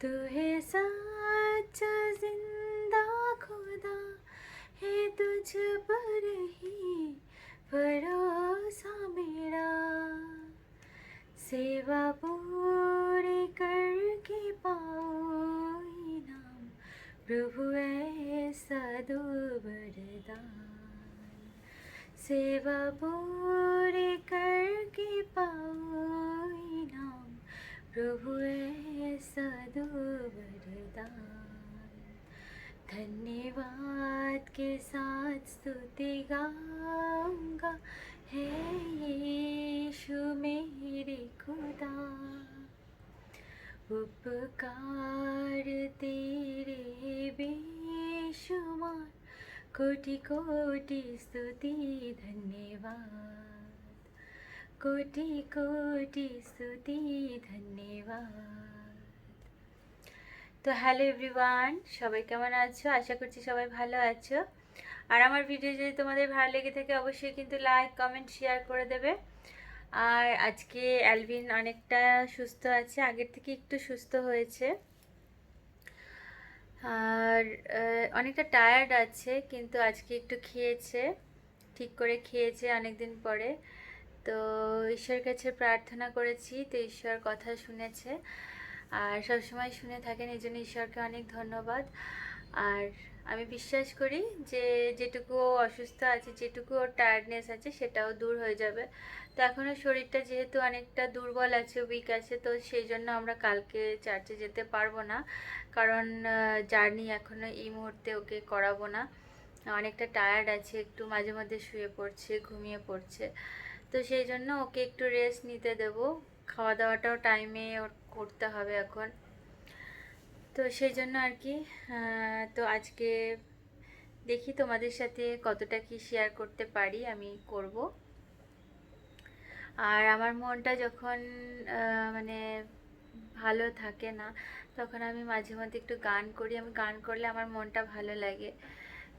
तू है सच्चा ज़िंदा खुदा, है तुझ पर ही भरोसा मेरा। सेवा पूरी करके पाओ इनाम, प्रभु ऐसा दो वरदान सेवा पूरी करके पाओ प्रभु ऐसा दो वरदान। धन्यवाद के साथ स्तुति गाऊँगा, है यीशु मेरे खुदा। उपकार तेरे बेशुमार कोटि कोटि स्तुति, धन्यवाद। कोटि कोटि स्तुति তো হ্যালো এভরিওয়ান, সবাই কেমন আছো? আশা করছি সবাই ভালো আছো। আর আমার ভিডিও যদি তোমাদের ভালো লেগে থাকে, অবশ্যই কিন্তু লাইক কমেন্ট শেয়ার করে দেবে। আর আজকে অ্যালভিন অনেকটা সুস্থ আছে, আগের থেকে একটু সুস্থ হয়েছে। আর অনেকটা টায়ার্ড আছে, কিন্তু আজকে একটু খেয়েছে, ঠিক করে খেয়েছে অনেক দিন পরে। তো ঈশ্বরের কাছে প্রার্থনা করেছি তো ঈশ্বর কথা শুনেছে। আর সবসময় শুনে থাকেন, এই জন্য ঈশ্বরকে অনেক ধন্যবাদ। আর আমি বিশ্বাস করি যে যেটুকু অসুস্থ আছে, যেটুকু ওর টায়ার্ডনেস আছে, সেটাও দূর হয়ে যাবে। তো এখনও শরীরটা যেহেতু অনেকটা দুর্বল আছে উইক আছে, তো সেই জন্য আমরা কালকে চার্চে যেতে পারব না। কারণ জার্নি এখনও এই মুহূর্তে ওকে করাবো না। অনেকটা টায়ার্ড আছে, একটু মাঝে মধ্যে শুয়ে পড়ছে, ঘুমিয়ে পড়ছে। তো সেই জন্য ওকে একটু রেস্ট নিতে দেবো। খাওয়া দাওয়াটাও টাইমে ওর করতে হবে এখন। তো সেই জন্য আর কি তো আজকে দেখি তোমাদের সাথে কতটা কি শেয়ার করতে পারি, আমি করব। আর আমার মনটা যখন মানে ভালো থাকে না, তখন আমি মাঝে মধ্যে একটু গান করি। আমি গান করলে আমার মনটা ভালো লাগে।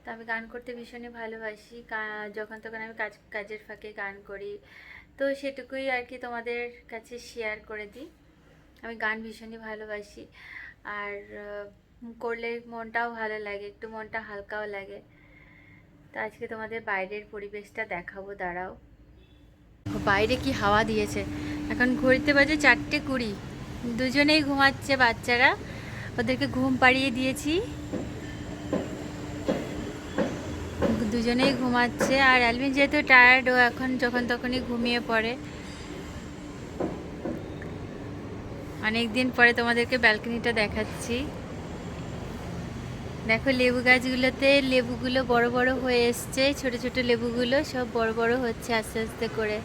তো আমি গান করতে ভীষণই ভালোবাসি। যখন তখন আমি কাজ, কাজের ফাঁকে গান করি। তো সেটুকুই আর কি তোমাদের কাছে শেয়ার করে দিই। আমি গান ভীষণই ভালোবাসি। আর করলে মনটাও ভালো লাগে, একটু মনটা হালকাও লাগে। তো আজকে তোমাদের বাইরের পরিবেশটা দেখাবো, দাঁড়াও। বাইরে কি হাওয়া দিয়েছে? এখন ঘড়িতে বাজে চারটে কুড়ি। দুজনেই ঘুমাচ্ছে বাচ্চারা। ওদেরকে ঘুম পাড়িয়ে দিয়েছি। দুজনেই ঘুমাচ্ছে আর অ্যালভিন যেহেতু টায়ার্ড ও এখন যখন তখনই ঘুমিয়ে পড়ে। অনেক দিন পরে তোমাদেরকে ব্যালকনিটা দেখাচ্ছি। দেখো লেবু গাছগুলোতে লেবুগুলো বড় বড় হয়ে এসছে, ছোট ছোট লেবুগুলো সব বড় বড় হচ্ছে আস্তে আস্তে করে।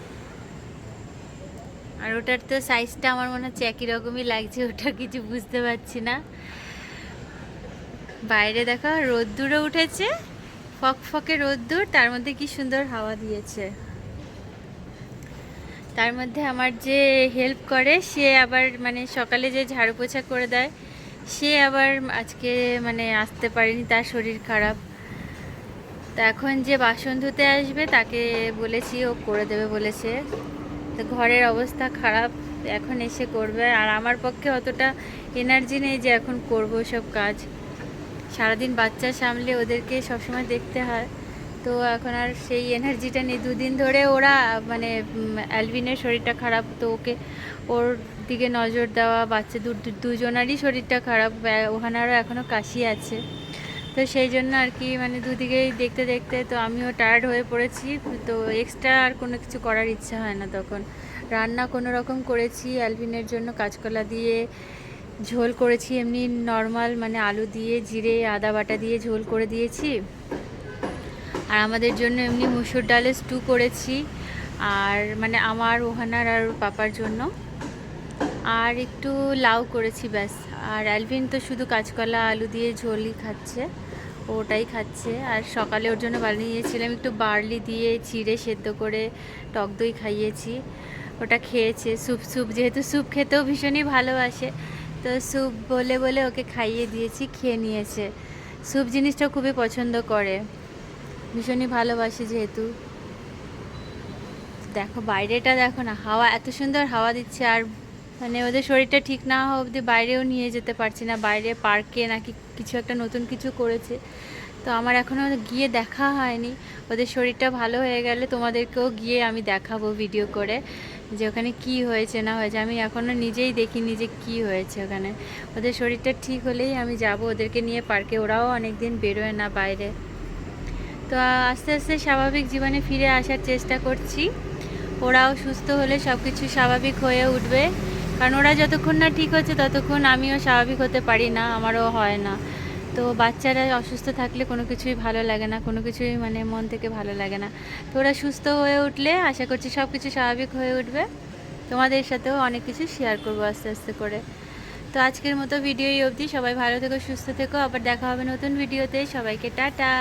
আর ওটার তো সাইজটা আমার মনে হচ্ছে একই রকমই লাগছে ওটা কিছু বুঝতে পারছি না। বাইরে দেখো রোদ্দুরও উঠেছে। ফক ফকে রোদ্দুর, তার মধ্যে কি সুন্দর হাওয়া দিয়েছে। তার মধ্যে আমার যে হেল্প করে, সে আবার মানে সকালে যে ঝাড়ু পোছা করে দেয়, সে আবার আজকে মানে আসতে পারেনি, তার শরীর খারাপ। তো এখন যে বাসন ধুতে আসবে, তাকে বলেছি, ও করে দেবে বলেছে। তো ঘরের অবস্থা খারাপ, এখন এসে করবে। আর আমার পক্ষে অতটা এনার্জি নেই যে এখন করব সব কাজ। সারাদিন বাচ্চা সামলে ওদেরকে সবসময় দেখতে হয়। তো এখন আর সেই এনার্জিটা নেই। দুদিন ধরে ওরা মানে অ্যালভিনের শরীরটা খারাপ, তো ওকে ওর দিকে নজর দেওয়া, বাচ্চা দুজনারই শরীরটা খারাপ ওখানেরও এখনও কাশি আছে। তো সেই জন্য আর কি মানে দুদিকেই দেখতে দেখতে তো আমিও টায়ার্ড হয়ে পড়েছি। তো এক্সট্রা আর কোনো কিছু করার ইচ্ছা হয় না তখন। রান্না কোনো রকম করেছি অ্যালভিনের জন্য কাঁচকলা দিয়ে ঝোল করেছি, এমনি নর্মাল মানে আলু দিয়ে, জিরে, আদা বাটা দিয়ে ঝোল করে দিয়েছি। আর আমাদের জন্য এমনি মুসুর ডালের স্টু করেছি, আর মানে আমার, ওহানার আর পাপার জন্য। আর একটু লাউ করেছি ব্যাস। আর অ্যালভিন তো শুধু কাঁচকলা, আলু দিয়ে ঝোলই খাচ্ছে, ওটাই খাচ্ছে। আর সকালে ওর জন্য বানিয়েছিলাম একটু বার্লি দিয়ে চিড়ে সেদ্ধ করে টক দই খাইয়েছি। ওটা খেয়েছে, স্যুপ স্যুপ, যেহেতু স্যুপ খেতেও ভীষণই ভালোবাসে। তো স্যুপ বলে বলে ওকে খাইয়ে দিয়েছি, খেয়ে নিয়েছে। স্যুপ জিনিসটা খুবই পছন্দ করে। ভীষণই ভালোবাসে যেহেতু। দেখো, বাইরেটা দেখো না, হাওয়া, এত সুন্দর হাওয়া দিচ্ছে আর মানে ওদের শরীরটা ঠিক না হওয়া অবধি বাইরেও নিয়ে যেতে পারছি না, বাইরে পার্কে নাকি কিছু একটা নতুন কিছু করেছে। তো আমার এখনও গিয়ে দেখা হয়নি। ওদের শরীরটা ভালো হয়ে গেলে তোমাদেরকেও গিয়ে আমি দেখাবো ভিডিও করে। যে ওখানে কি হয়েছে, না হয়েছে, আমি এখনও নিজেই দেখিনি যে কি হয়েছে ওখানে। ওদের শরীরটা ঠিক হলেই আমি যাব ওদেরকে নিয়ে পার্কে, ওরাও অনেক দিন বেরোয় না বাইরে। তো আস্তে আস্তে স্বাভাবিক জীবনে ফিরে আসার চেষ্টা করছি। ওরাও সুস্থ হলে সব কিছু স্বাভাবিক হয়ে উঠবে। কারণ ওরা যতক্ষণ না ঠিক হচ্ছে, ততক্ষণ আমিও স্বাভাবিক হতে পারি না, আমারও হয় না। তো বাচ্চারা অসুস্থ থাকলে কোনো কিছুই ভালো লাগে না, কোনো কিছুই মানে মন থেকে ভালো লাগে না। তো ওরা সুস্থ হয়ে উঠলে আশা করছি সব কিছু স্বাভাবিক হয়ে উঠবে। তোমাদের সাথেও অনেক কিছু শেয়ার করব আস্তে আস্তে করে। তো আজকের মতো ভিডিও এই অবধি। সবাই ভালো থেকো, সুস্থ থেকো। আবার দেখা হবে নতুন ভিডিওতে সবাইকে টাটা।